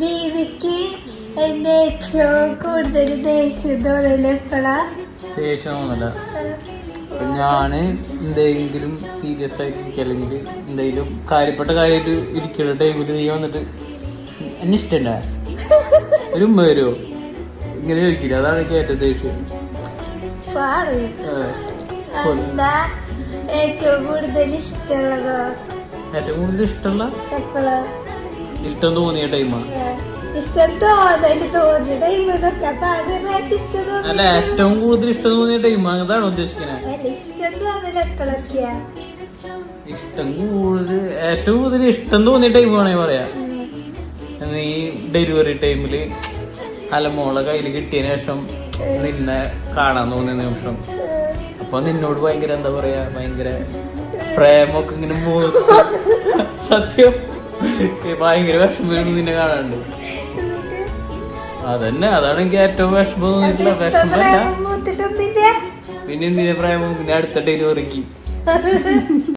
ബീവിക്ക് എന്റെ ഏറ്റവും കൂടുതൽ ദേഷ്യം എപ്പോഴാ ഞാൻ എന്തെങ്കിലും സീരിയസ് ആയിട്ട് ഇരിക്കുക അല്ലെങ്കിൽ എന്തെങ്കിലും കാര്യപ്പെട്ട കാര്യമായിട്ട് ഇരിക്കുന്ന ടൈമിൽ നീ വന്നിട്ട് എന്നെ ഇഷ്ടണ്ട ഒരു ഉമ്മ വരുമോ ഇങ്ങനെ ചോദിക്കില്ല? അതാണ് എനിക്ക് ഏറ്റവും ദേഷ്യം. ഏറ്റവും കൂടുതൽ ഇഷ്ടമുള്ളത്? ഏറ്റവും കൂടുതൽ ഇഷ്ടമുള്ള? എപ്പോഴാ ഇഷ്ടം തോന്നിയ ടൈമാണ് അല്ല ഏറ്റവും കൂടുതൽ ഇഷ്ടം തോന്നിയ ടൈം അതാണ് ഉദ്ദേശിക്കുന്നത് ഇഷ്ടം കൂടുതൽ ഏറ്റവും കൂടുതൽ ഇഷ്ടം തോന്നിയ ടൈം വേണേ പറയാ. ഈ ഡെലിവറി ടൈമിൽ അലമോളെ കയ്യിൽ കിട്ടിയ ശേഷം നിന്നെ കാണാൻ തോന്നിയ നിമിഷം. അപ്പൊ നിന്നോട് ഭയങ്കര എന്താ പറയാ? ഭയങ്കര പ്രേമൊക്കെ ഇങ്ങനെ സത്യം. ഭയങ്കര വിഷമം വരുന്നു നിന്നെ കാണാണ്ട് അതന്നെ അതാണ് എനിക്ക് ഏറ്റവും വിഷമം തോന്നിയിട്ടുള്ള വിഷമല്ല പിന്നെ? എന്തിനാ പ്രായം പിന്നെ അടുത്ത ഡെലിവറിക്ക്.